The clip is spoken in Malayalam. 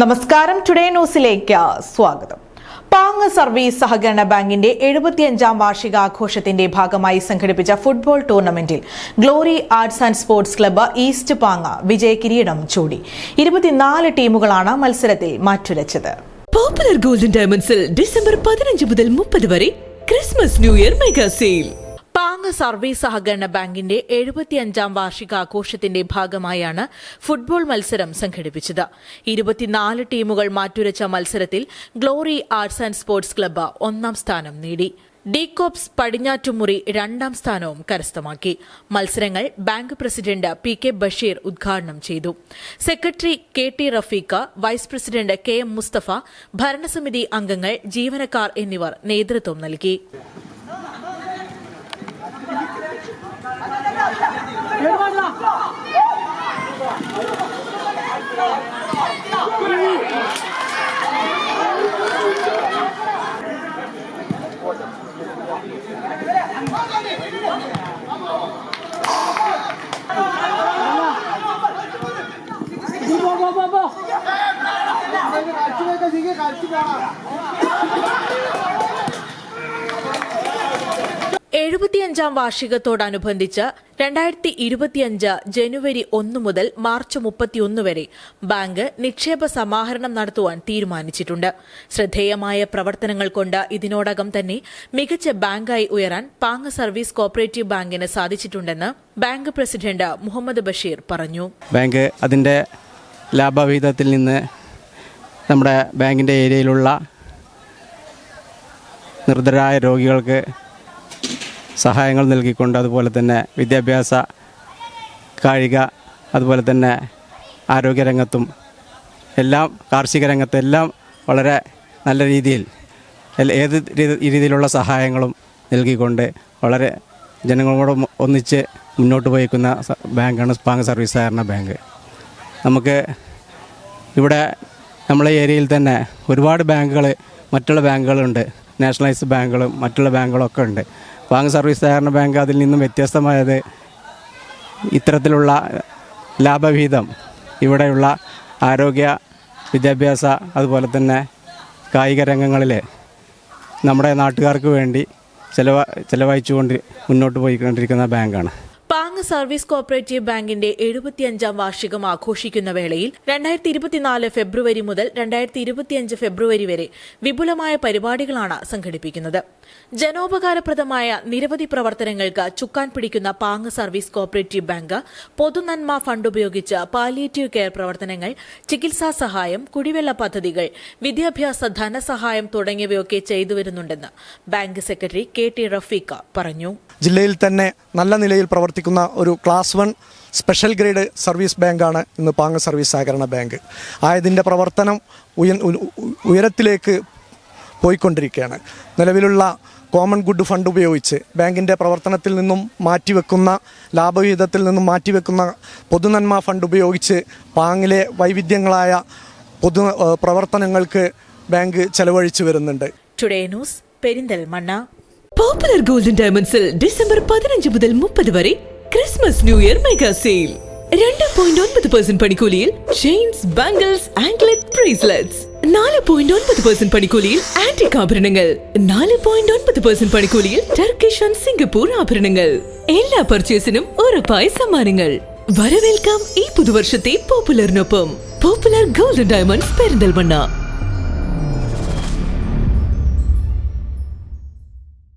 നമസ്കാരം. ടുഡേ ന്യൂസിലേക്ക് സ്വാഗതം. പാങ് സർവീസ് സഹകരണ ബാങ്കിന്റെ എഴുപത്തിയഞ്ചാം വാർഷികാഘോഷത്തിന്റെ ഭാഗമായി സംഘടിപ്പിച്ച ഫുട്ബോൾ ടൂർണമെന്റിൽ Glory Arts and Sports Club East Panga വിജയ കിരീടം ചൂടി. ഇരുപത്തിനാല് ടീമുകളാണ് മത്സരത്തിൽ മാറ്റുരച്ചത്. പോപ്പുലർ ഗോൾഡൻ ഡയമണ്ട്സിൽ ഡിസംബർ പതിനഞ്ച് മുതൽ മുപ്പത് വരെ Christmas New Year mega sale. Pang service സഹകരണ ബാങ്കിന്റെ എഴുപത്തിയഞ്ചാം വാർഷികാഘോഷത്തിന്റെ ഭാഗമായാണ് ഫുട്ബോൾ മത്സരം സംഘടിപ്പിച്ചത്. ഇരുപത്തിനാല് ടീമുകൾ മാറ്റുരച്ച മത്സരത്തിൽ Glory Arts and Sports Club ഒന്നാം സ്ഥാനം നേടി. ഡീകോപ്സ് പടിഞ്ഞാറ്റുമുറി രണ്ടാം സ്ഥാനവും കരസ്ഥമാക്കി. മത്സരങ്ങൾ bank president P K Basheer ഉദ്ഘാടനം ചെയ്തു. Secretary K T Rafeeq vice president K M Mustafa ഭരണസമിതി അംഗങ്ങൾ ജീവനക്കാർ എന്നിവർ നേതൃത്വം നൽകി. 봐봐봐봐. 갈치가 갈치가 갈치가. എഴുപത്തിയഞ്ചാം വാർഷികത്തോടനുബന്ധിച്ച് രണ്ടായിരത്തി ഇരുപത്തിയഞ്ച് ജനുവരി ഒന്ന് മുതൽ മാർച്ച് മുപ്പത്തിയൊന്ന് വരെ ബാങ്ക് നിക്ഷേപ സമാഹരണം നടത്തുവാൻ തീരുമാനിച്ചിട്ടുണ്ട്. ശ്രദ്ധേയമായ പ്രവർത്തനങ്ങൾ കൊണ്ട് ഇതിനോടകം തന്നെ മികച്ച ബാങ്കായി ഉയരാൻ പാങ് സർവീസ് കോപ്പറേറ്റീവ് ബാങ്കിന് സാധിച്ചിട്ടുണ്ടെന്ന് ബാങ്ക് പ്രസിഡന്റ് മുഹമ്മദ് ബഷീർ പറഞ്ഞു. ബാങ്ക് അതിന്റെ ലാഭവിഹിതത്തിൽ നിന്ന് നമ്മുടെ ബാങ്കിന്റെ ഏരിയയിലുള്ള നിർദ്ധരായ രോഗികൾക്ക് സഹായങ്ങൾ നൽകിക്കൊണ്ട് അതുപോലെ തന്നെ വിദ്യാഭ്യാസ കായിക അതുപോലെ തന്നെ ആരോഗ്യരംഗത്തും എല്ലാം കാർഷിക രംഗത്തെല്ലാം വളരെ നല്ല രീതിയിൽ ഏത് രീതിയിലുള്ള സഹായങ്ങളും നൽകിക്കൊണ്ട് വളരെ ജനങ്ങളോട് ഒന്നിച്ച് മുന്നോട്ട് പോയിക്കുന്ന ബാങ്കാണ് പാങ് സർവീസ് സഹകരണ ബാങ്ക്. നമുക്ക് ഇവിടെ നമ്മളെ ഏരിയയിൽ തന്നെ ഒരുപാട് ബാങ്കുകൾ മറ്റുള്ള ബാങ്കുകളുണ്ട്. നാഷണലൈസ്ഡ് ബാങ്കുകളും മറ്റുള്ള ബാങ്കുകളൊക്കെ ഉണ്ട്. ബാങ്ക് സർവീസ് സഹകരണ ബാങ്ക് അതിൽ നിന്നും വ്യത്യസ്തമായത് ഇത്തരത്തിലുള്ള ലാഭവിഹിതം ഇവിടെയുള്ള ആരോഗ്യ വിദ്യാഭ്യാസ അതുപോലെ തന്നെ കായിക രംഗങ്ങളിൽ നമ്മുടെ നാട്ടുകാർക്ക് വേണ്ടി ചിലവ ചിലവഴിച്ചുകൊണ്ട് മുന്നോട്ട് പോയിക്കൊണ്ടിരിക്കുന്ന ബാങ്കാണ്. സർവീസ് കോപ്പറേറ്റീവ് ബാങ്കിന്റെ എഴുപത്തിയഞ്ചാം വാർഷികം ആഘോഷിക്കുന്ന വേളയിൽ രണ്ടായിരത്തി ഇരുപത്തിനാല് ഫെബ്രുവരി മുതൽ രണ്ടായിരത്തി ഇരുപത്തിയഞ്ച് ഫെബ്രുവരി വരെ വിപുലമായ പരിപാടികളാണ് സംഘടിപ്പിക്കുന്നത്. ജനോപകാരപ്രദമായ നിരവധി പ്രവർത്തനങ്ങൾക്ക് ചുക്കാൻ പിടിക്കുന്ന പാങ് സർവീസ് കോപ്പറേറ്റീവ് ബാങ്ക് പൊതുനന്മ ഫണ്ട് ഉപയോഗിച്ച് പാലിയേറ്റീവ് കെയർ പ്രവർത്തനങ്ങൾ ചികിത്സാ സഹായം കുടിവെള്ള പദ്ധതികൾ വിദ്യാഭ്യാസ ധനസഹായം തുടങ്ങിയവയൊക്കെ ചെയ്തുവരുന്നുണ്ടെന്ന് bank secretary K T Rafeeq പറഞ്ഞു. ജില്ലയിൽ തന്നെ നല്ല നിലയിൽ പ്രവർത്തിക്കുന്ന ഒരു class one special grade service ബാങ്കാണ് ഇന്ന് പാങ്ങ സർവീസ് സഹകരണ ബാങ്ക്. ആയതിന്റെ പ്രവർത്തനം ഉയ ഉയരത്തിലേക്ക് പോയിക്കൊണ്ടിരിക്കുകയാണ്. നിലവിലുള്ള കോമൺ ഗുഡ് ഫണ്ട് ഉപയോഗിച്ച് ബാങ്കിന്റെ പ്രവർത്തനത്തിൽ നിന്നും മാറ്റിവെക്കുന്ന ലാഭവിഹിതത്തിൽ നിന്നും മാറ്റിവെക്കുന്ന പൊതുനന്മ ഫണ്ട് ഉപയോഗിച്ച് പാങ്ങിലെ വൈവിധ്യങ്ങളായ പൊതു പ്രവർത്തനങ്ങൾക്ക് ബാങ്ക് ചെലവഴിച്ചു വരുന്നുണ്ട്. Today news Perinthalmanna popular golden ഡയമണ്ട്സിൽ ഡിസംബർ പതിനഞ്ച് മുതൽ മുപ്പത് വരെ Christmas new year mega sale രണ്ട് പോയിന്റ് ഒൻപത് പെർസെന്റ് പണിക്കൂലിയിൽ ചെയിൻസ് ബാംഗിൾസ് ആംഗ്ലറ്റ് ബ്രേസ്ലെറ്റ്സ് നാല് പോയിന്റ് ഒൻപത് പെർസെന്റ് പണിക്കൂലിയിൽ ആന്റിക് ആഭരണങ്ങൾ. നാല് പോയിന്റ് ഒൻപത് പെർസെന്റ് പണിക്കൂലിയിൽ ടർക്കിഷ് ആൻഡ് സിംഗപ്പൂർ ആഭരണങ്ങൾ. എല്ലാ പർച്ചേസിനും ഉറപ്പായ സമ്മാനങ്ങൾ. വരവേൽക്കാം ഈ പുതുവർഷത്തെ പോപ്പുലറിനൊപ്പം പോപ്പുലർ ഗോൾഡൻ ഡയമണ്ട്സ് പെരിന്തൽമണ്ണ.